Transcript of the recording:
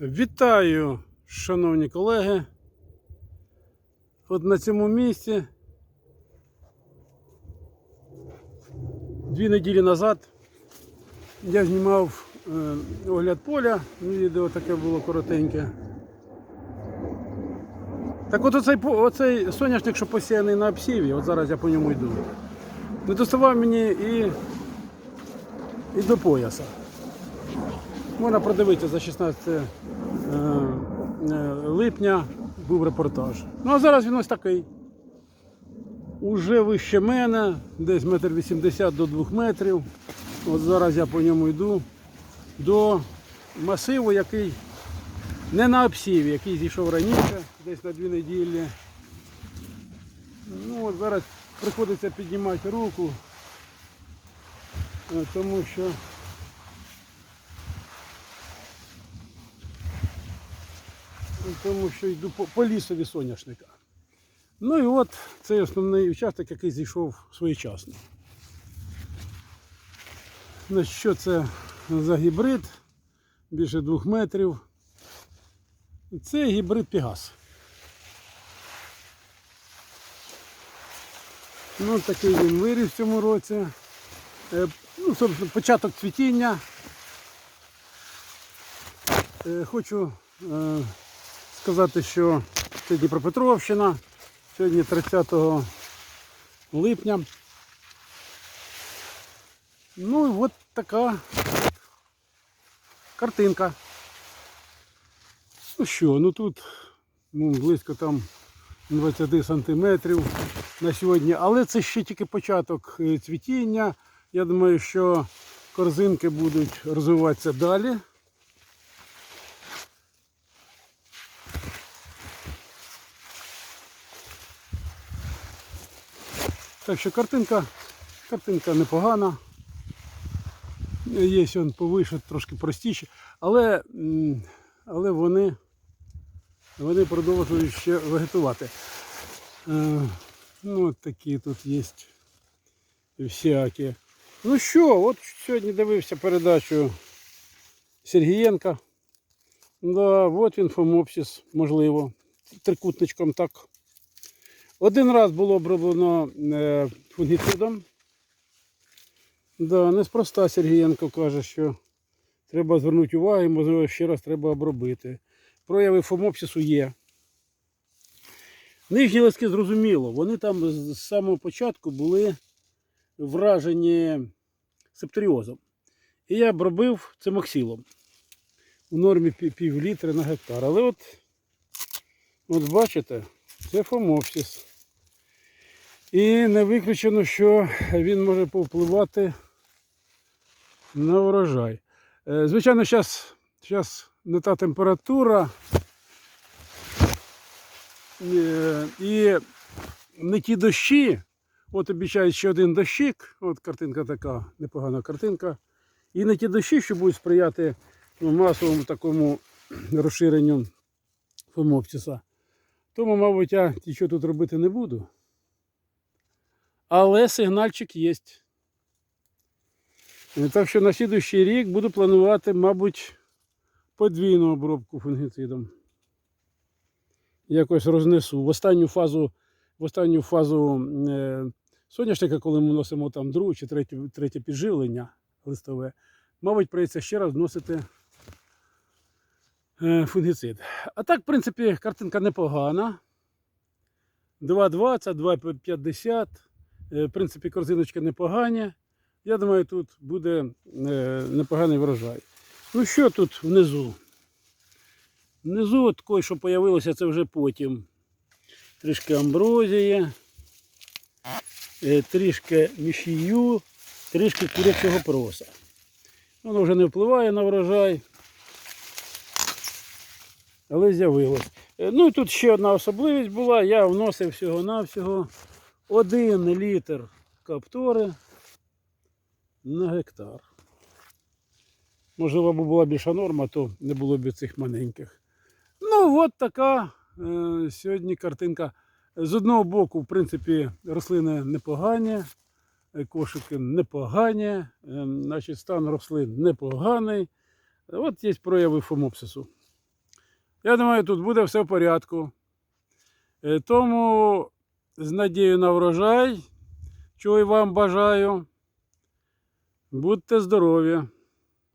Вітаю, шановні колеги. От на цьому місці дві неділі назад я знімав е, огляд поля, ну, відео таке було коротеньке. Так от оцей, оцей соняшник, що посіяний на обсіві, от зараз я по ньому йду, не доставав мені і, і до пояса. Можна продивитися за 16 е, е, липня був репортаж. Ну а зараз він ось такий. Уже вище мене, десь метр вісімдесят до двох метрів. От зараз я по ньому йду до масиву, який не на обсіві, який зійшов раніше, десь на дві неділі. Ну от зараз приходиться піднімати руку, е, тому що тому що йду по, по лісові соняшника. Ну і от цей основний участок, який зійшов своєчасно. Значить, що це за гібрид? Більше двох метрів. Це гібрид Пегас. Ну, такий він виріс в цьому році. Е, Ну, собственно, початок цвітіння. Е, Хочу е, сказати, що це Дніпропетровщина. Сьогодні 30 липня. Ну і от така картинка. Ну що, ну тут ну, близько там 20 сантиметрів на сьогодні, але це ще тільки початок е, цвітіння. Я думаю, що корзинки будуть розвиватися далі. Так що картинка, картинка непогана. Є он повише, трошки простіші, але, але вони, вони продовжують ще вегетувати. Е, Ну, от такі тут є всякі. Ну що, от сьогодні дивився передачу Сергієнка. Да, от він фомопсис, можливо, трикутничком так. Один раз було оброблено е, фунгіцидом. Да, неспроста Сергієнко каже, що треба звернути увагу, і, можливо, ще раз треба обробити. Прояви фомопсису є. Нижні листки зрозуміло, вони там з самого початку були вражені септоріозом. І я обробив цимоксилом у нормі пів, літра на гектар. Але от, от бачите, це фомопсис. І не виключено, що він може повпливати на урожай. Е, Звичайно, зараз не та температура е, і не ті дощі. От обіцяють ще один дощик. От картинка така, непогана картинка. І не ті дощі, що будуть сприяти масовому такому розширенню фомопсиса. Тому, мабуть, я нічого тут робити не буду. Але сигнальчик є. Е, Так що на слідуючий рік буду планувати, мабуть, подвійну обробку фунгіцидом. Якось рознесу. В останню фазу, в останню фазу е, соняшника, коли ми носимо там друге чи третє, третє підживлення листове, мабуть, прийдеться ще раз вносити фунгіцид. А так, в принципі, картинка непогана. 2,20, 2,50. Е, В принципі, корзиночки непогані. Я думаю, тут буде е, непоганий врожай. Ну що тут внизу? Внизу от що з'явилося, це вже потім. Трішки амброзії, е, трішки мішію, трішки курячого проса. Воно вже не впливає на врожай. Але з'явилось. Е, Ну і тут ще одна особливість була. Я вносив всього-навсього 1 літр каптори на гектар. Можливо, була більша норма, то не було б цих маленьких. Ну, от така е, сьогодні картинка. З одного боку, в принципі, рослини непогані, е, кошики непогані, е, значить, стан рослин непоганий. От є прояви фомопсису. Я думаю, тут буде все в порядку. Е, Тому з надією на врожай, чого і вам бажаю. Будьте здорові!